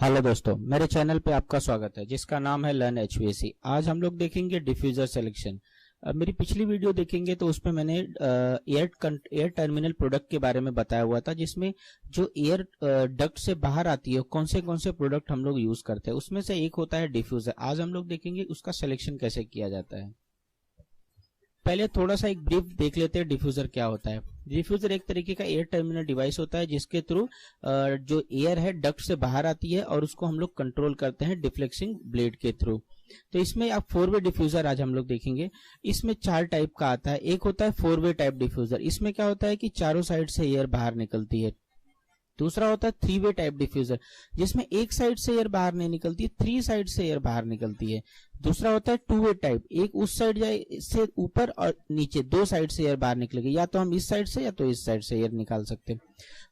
Hello दोस्तों, मेरे channel पे आपका स्वागत है, जिसका नाम है लर्न एच आज हम लोग देखेंगे डिफ्यूजर सिलेक्शन मेरी पिछली वीडियो देखेंगे तो उसमें मैंने एयर एयर टर्मिनल प्रोडक्ट के बारे में बताया हुआ था, जिसमें जो एयर डक्ट से बाहर आती है, कौन से कौन से प्रोडक्ट हम लोग यूज़ करते हैं, उसमें से एक होता है डिफ्यूजर आज हम लोग देखेंगे उसका सिलेक्शन कैसे किया जाता है। पहले थोड़ा सा एक ब्रीफ देख लेते हैं डिफ्यूजर क्या होता है। डिफ्यूजर एक तरीके का एयर टर्मिनल डिवाइस होता है, जिसके थ्रू जो एयर है डक्ट से बाहर आती है और उसको हम लोग कंट्रोल करते हैं डिफ्लेक्सिंग ब्लेड के थ्रू तो इसमें आप फोर वे डिफ्यूजर आज हम लोग देखेंगे। इसमें चार टाइप का आता है। एक होता है फोर वे टाइप डिफ्यूजर इसमें क्या होता है कि चारों साइड से एयर बाहर निकलती है। दूसरा होता है थ्री वे टाइप डिफ्यूजर जिसमें एक साइड से एयर बाहर नहीं निकलती थ्री साइड से एयर बाहर निकलती है। दूसरा होता है टू वे टाइप एक उस साइड से ऊपर और नीचे, दो साइड से एयर बाहर निकलेगी, या तो हम इस साइड से या तो इस साइड से एयर निकाल सकते हैं।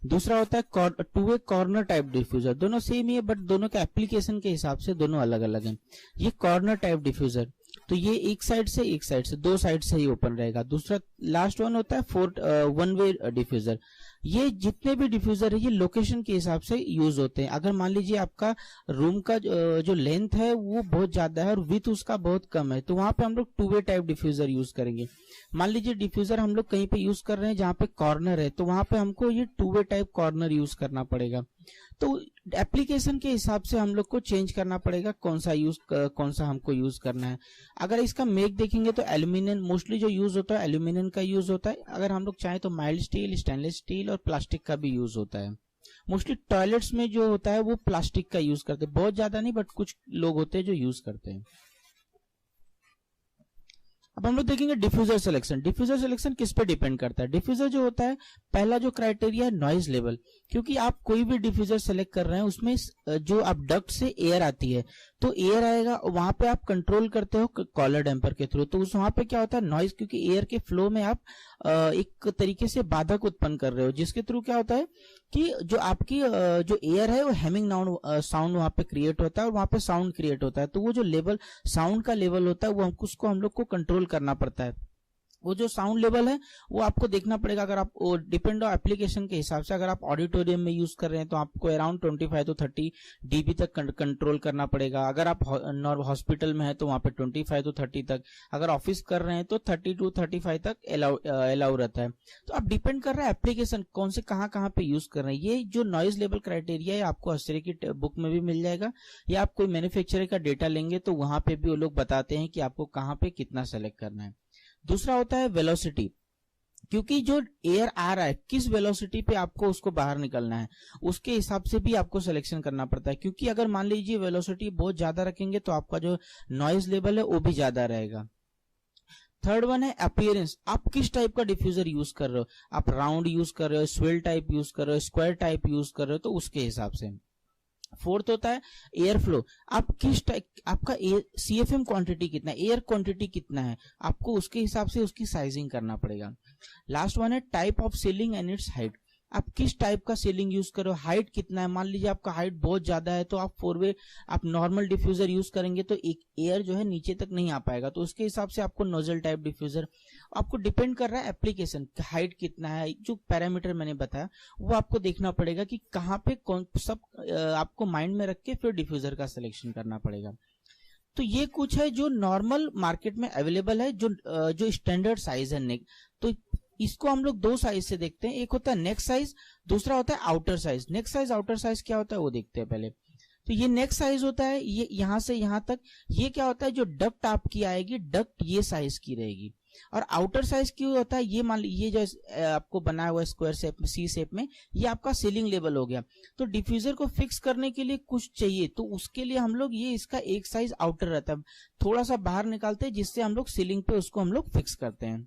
दूसरा होता है two way corner type diffuser दोनों सेम ही है बट दोनों के एप्लीकेशन के हिसाब से दोनों अलग अलग है। ये कॉर्नर टाइप डिफ्यूजर तो ये एक साइड से एक साइड से, दो साइड से ही ओपन रहेगा। दूसरा लास्ट वन होता है फोर वन वे डिफ्यूजर ये जितने भी डिफ्यूजर है, ये लोकेशन के हिसाब से यूज़ होते हैं। अगर मान लीजिए आपका रूम का जो लेंथ है, वो बहुत ज़्यादा है और विथ उसका बहुत कम है तो वहाँ पे हम लोग two way type diffuser use करेंगे। मान लीजिए डिफ्यूजर हम लोग कहीं पे यूज़ कर रहे हैं, जहाँ पे कॉर्नर है तो वहाँ पे हमको ये two way type corner use करना पड़ेगा। तो एप्लीकेशन के हिसाब से हम लोग को चेंज करना पड़ेगा, कौन सा यूज़ कौन सा हमको यूज़ करना है। अगर इसका मेक देखेंगे तो एल्यूमिनियम मोस्टली जो यूज़ होता है एल्यूमिनियम का यूज़ होता है। अगर हम लोग चाहें तो माइल्ड स्टील स्टेनलेस स्टील और प्लास्टिक का भी यूज़ होता है। मोस्टली टॉयलेट्स में जो होता है, वो प्लास्टिक का यूज़ करते हैं। बहुत ज़्यादा नहीं बट कुछ लोग होते हैं जो यूज़ करते हैं। अब हम लोग देखेंगे डिफ्यूजर सिलेक्शन डिफ्यूजर सिलेक्शन किस पे डिपेंड करता है? डिफ्यूजर जो होता है, पहला जो क्राइटेरिया है नॉइज़ लेवल क्योंकि आप कोई भी डिफ्यूजर सेलेक्ट कर रहे हैं, उसमें जो आप डक्ट से एयर आती है तो एयर आएगा, वहाँ पे आप कंट्रोल करते हो कॉलर डैम्पर के थ्रू तो उस वहाँ पे क्या होता है? नॉइज़ क्योंकि एयर के फ्लो में आप एक तरीके से बाधक उत्पन्न कर रहे हो, जिसके थ्रू क्या होता है कि जो आपकी जो एयर है, वो हेमिंग साउंड वहाँ पे क्रिएट होता है और वहाँ पे साउंड क्रिएट होता है। तो वो जो लेवल साउंड का लेवल होता है, वो उसको हम लोग को कंट्रोल करना पड़ता है। वो जो साउंड लेवल है, वो आपको देखना पड़ेगा अगर आप डिपेंड ऑन एप्लीकेशन के हिसाब से अगर आप ऑडिटोरियम में यूज़ कर रहे हैं तो आपको अराउंड 25 टू 30 डीबी तक कंट्रोल करना पड़ेगा। अगर आप हॉस्पिटल में है तो वहाँ पे 25 टू 30 तक। अगर ऑफ़िस कर रहे हैं तो 30 टू 35 तक अलाउ रहता है। तो आप डिपेंड कर रहे हैं एप्लीकेशन कौन से, कहाँ कहाँ पे यूज़ कर रहे हैं। ये जो नॉइज़ लेवल क्राइटेरिया है, आपको हस्त्री की बुक में भी मिल जाएगा। या आप कोई मैन्युफैक्चरर का डेटा लेंगे तो वहाँ पे भी वो लोग बताते हैं कि आपको कहाँ पे कितना सेलेक्ट करना है। दूसरा होता है वेलोसिटी क्योंकि जो एयर आ रहा है, किस वेलोसिटी पे आपको उसको बाहर निकलना है, उसके हिसाब से भी आपको सिलेक्शन करना पड़ता है। क्योंकि अगर मान लीजिए वेलोसिटी बहुत ज़्यादा रखेंगे तो आपका जो नॉइज़ लेवल है, वो भी ज़्यादा रहेगा। थर्ड वन है अपियरेंस आप किस टाइप का डिफ्यूजर यूज़ कर रहे हो? आप राउंड यूज़ कर रहे हो स्वेल टाइप यूज़ कर रहे हो स्क्वायर टाइप यूज़ कर रहे हो तो उसके हिसाब से। फोर्थ होता है एयर फ्लो आप किस टाइप आपका सी एफ़ एम क्वांटिटी कितना है? एयर क्वांटिटी कितना है? आपको उसके हिसाब से उसकी साइजिंग करना पड़ेगा। लास्ट वन है type of ceiling and its height आप किस टाइप का सीलिंग यूज़ करो हाइट कितना है? मान लीजिए आपका हाइट बहुत ज़्यादा है तो आप फोर वे आप नॉर्मल डिफ्यूजर यूज़ करेंगे तो एक एयर जो है नीचे तक नहीं आ पाएगा। तो उसके हिसाब से आपको नोजल टाइप डिफ्यूजर आपको डिपेंड कर रहा है एप्लीकेशन हाइट कितना है, जो पैरामीटर मैंने बताया, वो आपको देखना पड़ेगा कि कहाँ पे कौन, सब आपको माइंड में रख के फिर डिफ्यूजर का सिलेक्शन करना पड़ेगा। तो ये कुछ है जो नॉर्मल मार्केट में अवेलेबल है, जो जो स्टैंडर्ड साइज़ है नेक तो इसको हम लोग दो साइज़ से देखते हैं। एक होता है नेक्स्ट साइज़ दूसरा होता है outer size next size outer size क्या होता है? वो देखते हैं पहले। तो ये नेक्स्ट साइज़ होता है, ये यहाँ से यहाँ तक। ये क्या होता है? जो डक्ट आपकी आएगी डक्ट ये साइज़ की रहेगी। और आउटर साइज़ क्यों होता है? ये मान ये जो आपको बनाया हुआ स्क्वायर शेप सी शेप में, ये आपका सीलिंग लेवल हो गया। तो डिफ्यूजर को फिक्स करने के लिए कुछ चाहिए। तो उसके लिए हम लोग ये इसका एक साइज़ आउटर रहता है। थोड़ा सा बाहर निकालते हैं, जिससे हम लोग सीलिंग पे उसको हम लोग फिक्स करते हैं।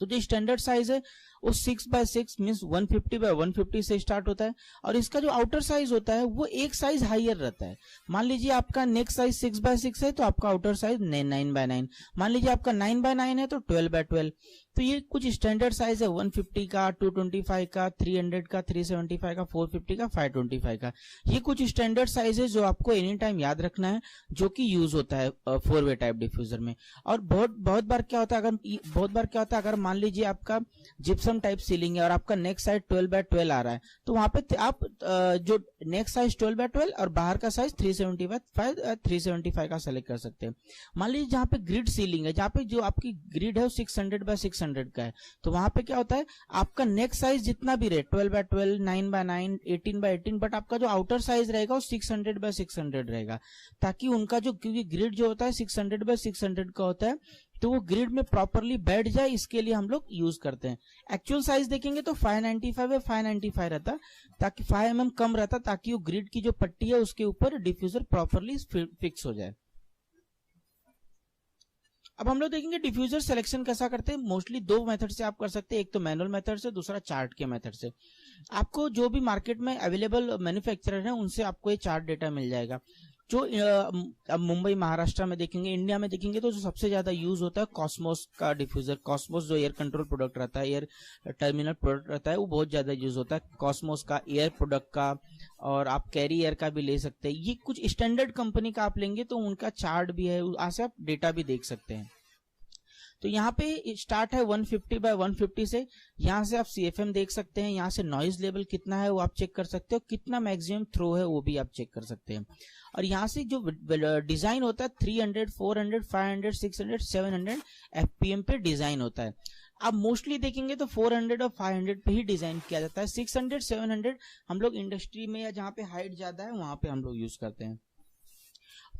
तो जो स्टैंडर्ड साइज़ है वो six by six mean one fifty by one fifty से स्टार्ट होता है। और इसका जो आउटर साइज़ होता है, वो एक साइज़ हाइयर रहता है। मान लीजिए आपका next size six by six है तो आपका outer size nine by nine मान लीजिए आपका नाइन बाय नाइन है तो ट्वेल्व बाय ट्वेल्व तो ये कुछ स्टैंडर्ड साइज़ है 150 का 225 का 300 का 375 का 450 का 525 का। ये कुछ स्टैंडर्ड साइज़ है जो आपको एनी टाइम याद रखना है, जो कि यूज़ होता है फोर वे टाइप डिफ्यूजर में। और बहुत बहुत बार क्या होता है, अगर, बहुत बार क्या होता है, अगर मान लीजिए आपका जिप्सम मीडियम टाइप सीलिंग है और आपका नेक्स्ट साइज़ 12 बाय 12 आ रहा है। तो वहाँ पे आप जो नेक्स्ट साइज़ 12 बाय 12 और बाहर का साइज़ 375 375 का सेलेक्ट कर सकते हैं। मान लीजिए जहाँ पे ग्रिड सीलिंग है, जहाँ पे जो आपकी ग्रिड है वो 600 बाय 600 का है। तो वहाँ पे क्या होता है, आपका नेक्स्ट साइज़ जितना भी रहे 12 बाय 12 9 बाय 9 18 बाय 18 बट आपका जो आउटर साइज़ रहेगा वो 600 बाय 600 रहेगा। ताकि उनका जो, क्योंकि ग्रिड जो होता है 600 बाय 600 का होता है तो वो ग्रिड में प्रॉपरली बैठ जाए, इसके लिए हम लोग यूज़ करते हैं। एक्चुअल साइज़ देखेंगे तो 595 है 595 रहता, ताकि 5 एम mm कम रहता, ताकि वो ग्रिड की जो पट्टी है उसके ऊपर डिफ्यूजर प्रॉपरली फिक्स हो जाए। अब हम लोग देखेंगे डिफ्यूजर सिलेक्शन कैसा करते हैं। मोस्टली दो मेथड से आप कर सकते हैं, एक तो मैनुअल मेथड से, दूसरा चार्ट के मेथड से। आपको जो भी मार्केट में अवेलेबल मैन्युफैक्चरर है, उनसे आपको ये चार्ट डेटा मिल जाएगा। जो अब मुंबई, महाराष्ट्र में देखेंगे, इंडिया में देखेंगे तो जो सबसे ज़्यादा यूज़ होता है कॉस्मोस का डिफ्यूजर। कॉस्मोस जो एयर कंट्रोल प्रोडक्ट रहता है, एयर टर्मिनल प्रोडक्ट रहता है, वो बहुत ज़्यादा यूज़ होता है। कॉस्मोस का, एयर प्रोडक्ट का और आप कैरी एयर का भी ले सकते हैं। ये कुछ स्टैंडर्ड कंपनी का आप लेंगे तो उनका चार्ट भी है वहाँ आप डेटा भी देख सकते हैं। तो यहाँ पे स्टार्ट है 150 फिफ्टी बाय वन से। यहाँ से आप सीएफएम देख सकते हैं यहाँ से नॉइज़ लेवल कितना है वो आप चेक कर सकते हो कितना मैक्सिमम थ्रो है वो भी आप चेक कर सकते हैं। और यहाँ से जो डिज़ाइन होता है 300, 400, 500, 600, 700 एफपीएम पे डिज़ाइन होता है। आप मोस्टली देखेंगे तो 400 और 500 पे ही डिज़ाइन किया जाता है। 600, 700 हम लोग इंडस्ट्री में या जहाँ पे हाइट ज़्यादा है वहाँ पे हम लोग यूज़ करते हैं।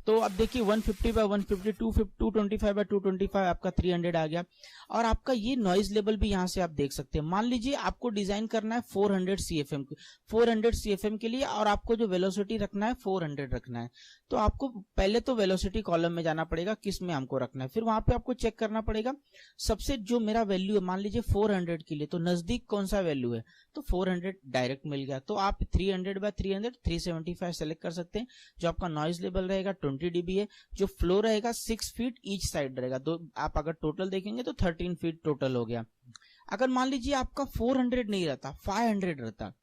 तो अब देखिए 150 fifty by one fifty to two twenty five by two twenty five आपका 300 आ गया। और आपका ये नॉइज़ लेवल भी यहाँ से आप देख सकते हैं। मान लीजिए आपको डिज़ाइन करना है 400 सीएफएम 400 सीएफएम के लिए और आपको जो वेलोसिटी रखना है 400 रखना है। तो आपको पहले तो वेलोसिटी कॉलम में जाना पड़ेगा, किसमें हमको रखना है। फिर वहाँ पे आपको चेक करना पड़ेगा। सबसे जो मेरा वैल्यू है, मान लीजिए 400 के लिए तो नज़दीक कौन सा वैल्यू है? तो 400 डायरेक्ट मिल गया। तो आप 300 बाय 300 375 सेलेक्ट कर सकते हैं, जो आपका नॉइज़ लेवल रहेगा 20 डीबी है, जो फ्लो रहेगा सिक्स फीट ईच साइड रहेगा। तो आप अगर टोटल देखेंगे तो थर्टीन फीट टोटल हो गया। अगर मान लीजिए आपका फोर हंड्रेड नहीं रहता फाइव हंड्रेड रहता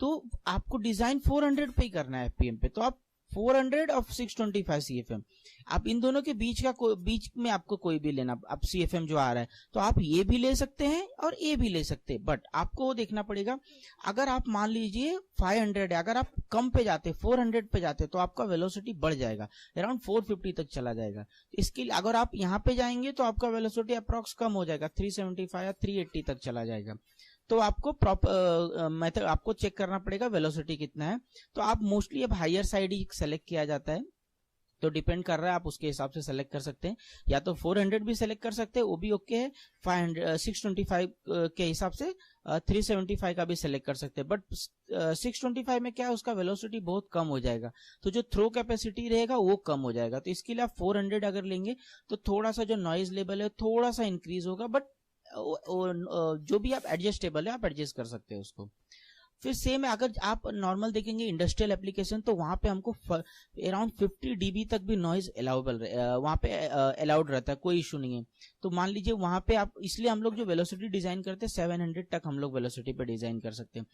तो आपको डिज़ाइन फोर हंड्रेड पे ही करना है एफपीएम पे। तो आप 400 और 625 सीएफएम आप इन दोनों के बीच का बीच में आपको कोई भी लेना, अब सीएफएम जो आ रहा है तो आप ये भी ले सकते हैं और ए भी ले सकते हैं। बट आपको वो देखना पड़ेगा, अगर आप मान लीजिए 500 है, अगर आप कम पे जाते 400 पे जाते तो आपका वेलोसिटी बढ़ जाएगा अराउंड 450 तक चला जाएगा। तो इसके लिए अगर आप यहाँ पे जाएँगे तो आपका वेलोसिटी अप्रोक्स कम हो जाएगा 375 या 380 तक चला जाएगा। तो आपको प्रॉपर मेथड आपको चेक करना पड़ेगा वेलोसिटी कितना है। तो आप मोस्टली अब हायर साइड ही सेलेक्ट किया जाता है। तो डिपेंड कर रहा है आप उसके हिसाब से सेलेक्ट कर सकते हैं। या तो 400 भी सेलेक्ट कर सकते हैं, वो भी ओके है। 500 625 के हिसाब से 375 का भी सेलेक्ट कर सकते हैं। बट 625 में क्या है, उसका वेलोसिटी बहुत कम हो जाएगा। तो जो थ्रो कैपेसिटी रहेगा, वो कम हो जाएगा। तो इसके लिए आप 400 अगर लेंगे तो थोड़ा सा जो नॉइज़ लेवल है, थोड़ा सा इंक्रीज होगा। बट जो भी आप एडजस्टेबल है, आप एडजस्ट कर सकते हैं उसको। फिर सेम अगर आप नॉर्मल देखेंगे इंडस्ट्रियल एप्लीकेशन तो वहाँ पे हमको अराउंड 50 डीबी तक भी नॉइज़ अलाउबल वहाँ पे अलाउड रहता है, कोई इशू नहीं है। तो मान लीजिए वहाँ पे आप, इसलिए हम लोग जो वेलोसिटी डिज़ाइन करते हैं 700 तक हम लोग वेलोसिटी पे डिज़ाइन कर सकते हैं।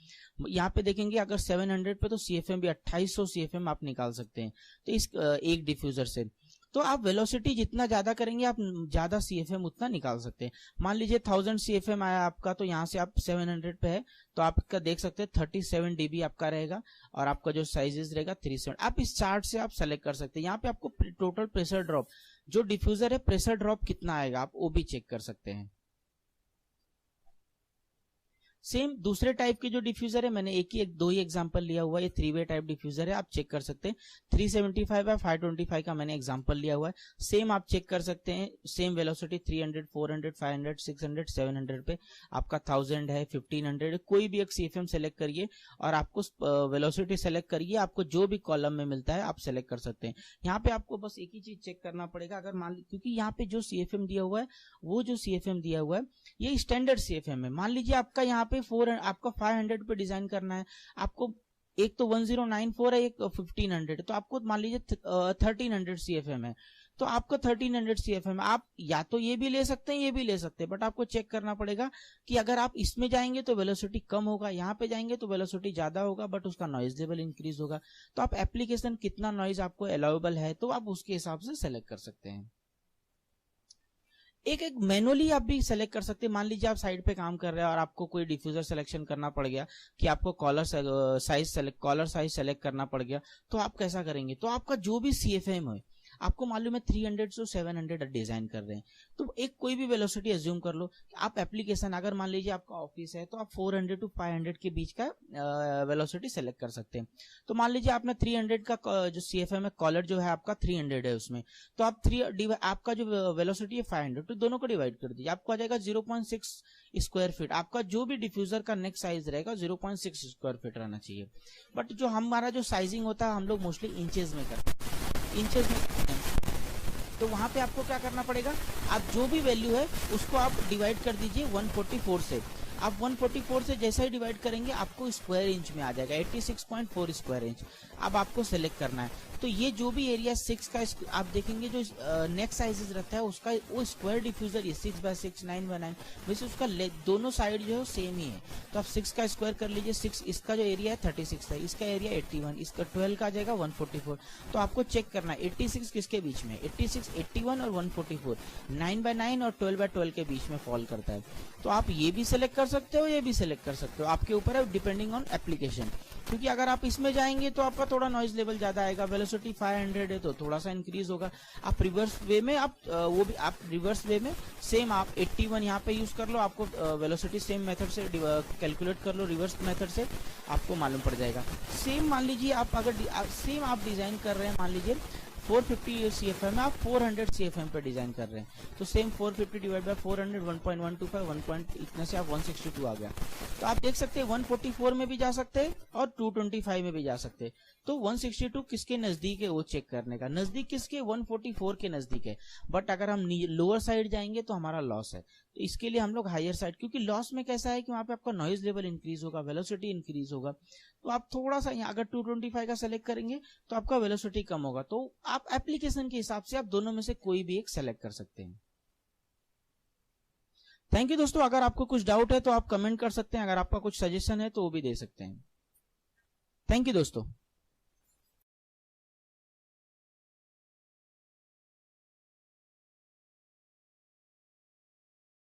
यहाँ पे देखेंगे, अगर 700 पे तो सीएफएम भी 2800 सीएफएम आप निकाल सकते हैं। तो इस एक डिफ्यूजर से। तो आप वेलोसिटी जितना ज़्यादा करेंगे, आप ज़्यादा सी एफ़ एम उतना निकाल सकते हैं। मान लीजिए थाउज़ेंड सी एफ़ एम आया आपका तो यहाँ से आप सेवन हंड्रेड पे है तो आपका देख सकते हैं थर्टी सेवन डीबी आपका रहेगा, और आपका जो साइजेस रहेगा थ्री सेवन आप इस चार्ट से आप सेलेक्ट कर सकते हैं। यहाँ पे आपको टोटल प्रेशर ड्रॉप जो डिफ्यूजर है प्रेशर ड्रॉप कितना आएगा, आप वो भी चेक कर सकते हैं। सेम दूसरे टाइप के जो डिफ्यूजर है, मैंने एक ही, एक, दो ही एग्जांपल लिया हुआ है। थ्री वे टाइप डिफ्यूजर है, आप चेक कर सकते हैं। 375 है 525 का मैंने एग्जांपल लिया हुआ है। सेम आप चेक कर सकते हैं सेम वेलोसिटी 300 400 500 600 700 पे। आपका थाउज़ेंड है 1500 कोई भी एक सीएफएम सेलेक्ट करिए और आपको वेलोसिटी सेलेक्ट करिए। आपको जो भी कॉलम में मिलता है, आप सेलेक्ट कर सकते हैं। यहाँ पे आपको बस एक ही चीज़ चेक करना पड़ेगा। अगर मान क्योंकि यहाँ पे जो सीएफएम दिया हुआ है, वो जो सीएफएम दिया हुआ है, ये स्टैंडर्ड सीएफएम है। मान लीजिए आपका यहाँ पे फोर आपका फाइव हंड्रेड पे डिज़ाइन करना है। आपको एक तो वन ज़ीरो नाइन फोर है, एक फिफ्टीन हंड्रेड तो आपको मान लीजिए thirteen hundred C F M है। तो आपको thirteen hundred C F M आप या तो ये भी ले सकते हैं, ये भी ले सकते हैं। बट आपको चेक करना पड़ेगा कि अगर आप इसमें जाएँगे तो वेलोसिटी कम होगा, यहाँ पे जाएँगे तो वेलोसिटी ज़्यादा होगा बट उसका नॉइज़ लेवल इंक्रीज होगा। तो आप एप्लीकेशन कितना नॉइज़ आपको अलाउेबल है तो आप उसके हिसाब से सेलेक्ट कर सकते हैं। एक एक मैनुअली आप भी सेलेक्ट कर सकते हैं। मान लीजिए आप साइड पे काम कर रहे हैं और आपको कोई डिफ्यूजर सिलेक्शन करना पड़ गया कि आपको collar size select collar size select करना पड़ गया तो आप कैसा करेंगे? तो आपका जो भी सी एफ़ एम है आपको मालूम है 300 से 700 डिज़ाइन कर रहे हैं। तो एक कोई भी वेलोसिटी एज्यूम कर लो कि आप एप्लीकेशन अगर मान लीजिए आपका ऑफ़िस है तो आप 400 टू 500 के बीच का वेलोसिटी सेलेक्ट कर सकते हैं। तो मान लीजिए आपने 300 का जो सी एफ़ एम है कॉलर जो है आपका 300 है उसमें। तो आप थ्री आपका जो वेलोसिटी है 500 तो दोनों को डिवाइड कर दीजिए। आपको आ जाएगा ज़ीरो स्क्वायर फीट आपका जो भी डिफ्यूजर का नेक्स्ट साइज़ रहेगा ज़ीरो स्क्वायर फीट रहना चाहिए। बट जो हमारा जो साइजिंग होता है, हम लोग मोस्टली इंचेज में करते हैं। इंचेज में तो वहाँ पे आपको क्या करना पड़ेगा? आप जो भी वैल्यू है, उसको आप डिवाइड कर दीजिए 144 से। आप 144 से जैसा ही डिवाइड करेंगे, आपको स्क्वायर इंच में आ जाएगा 86.4 स्क्वायर इंच अब आपको सेलेक्ट करना है। तो ये जो भी एरिया सिक्स का आप देखेंगे, जो नेक्स्ट साइजेस रहता है, उसका वो स्क्वायर डिफ्यूजर ये six by six nine by nine वैसे उसका दोनों साइड जो है सेम ही है। तो आप सिक्स का स्क्वायर कर लीजिए सिक्स इसका जो एरिया है थर्टी सिक्स है, इसका एरिया एट्टी वन इसका ट्वेल्व का आ जाएगा वन फोर्टी फोर तो आपको चेक करना है एट्टी सिक्स किसके बीच में? एट्टी सिक्स एट्टी वन और one forty four nine by nine और ट्वेल्व बाय ट्वेल्व के बीच में फॉल करता है। तो आप ये भी सिलेक्ट कर सकते हो, ये भी सिलेक्ट कर सकते हो। आपके ऊपर है डिपेंडिंग ऑन एप्लीकेशन क्योंकि अगर आप इसमें जाएँगे तो आपका थोड़ा नॉइज़ लेवल ज़्यादा आएगा वेलोसिटी 500 है तो थोड़ा सा इंक्रीज होगा। आप रिवर्स वे में, आप वो भी, आप रिवर्स वे में सेम आप 81 वन यहाँ पे यूज़ कर लो, आपको वेलोसिटी सेम मेथड से कैलकुलेट कर लो रिवर्स मेथड से, आपको मालूम पड़ जाएगा। सेम मान लीजिए आप अगर सेम आप डिज़ाइन कर रहे हैं, मान लीजिए 450 CFM में आप 400 CFM पे डिज़ाइन कर रहे हैं। तो सेम 450 डिवाइड बाय 400 1.125 1 पॉइंट इतने से आप 162 आ गया। तो आप देख सकते हैं 144 में भी जा सकते हैं और 225 में भी जा सकते हैं। तो 162 किसके नज़दीक है वो चेक करने का? नज़दीक किसके? 144 के नज़दीक है। बट अगर हम लोअर साइड जाएँगे तो हमारा लॉस है। तो इसके लिए हम लोग हायर साइड क्योंकि लॉस में कैसा है कि वहाँ पे आपका नॉइज़ लेवल इंक्रीज होगा वेलोसिटी इंक्रीज होगा। तो आप थोड़ा सा यहाँ, अगर 225 का सेलेक्ट करेंगे तो आपका वेलोसिटी कम होगा। तो आप एप्लीकेशन के हिसाब से आप दोनों में से कोई भी एक सेलेक्ट कर सकते हैं। थैंक यू दोस्तों। अगर आपको कुछ डाउट है तो आप कमेंट कर सकते हैं। अगर आपका कुछ सजेशन है तो वो भी दे सकते हैं। थैंक यू दोस्तों।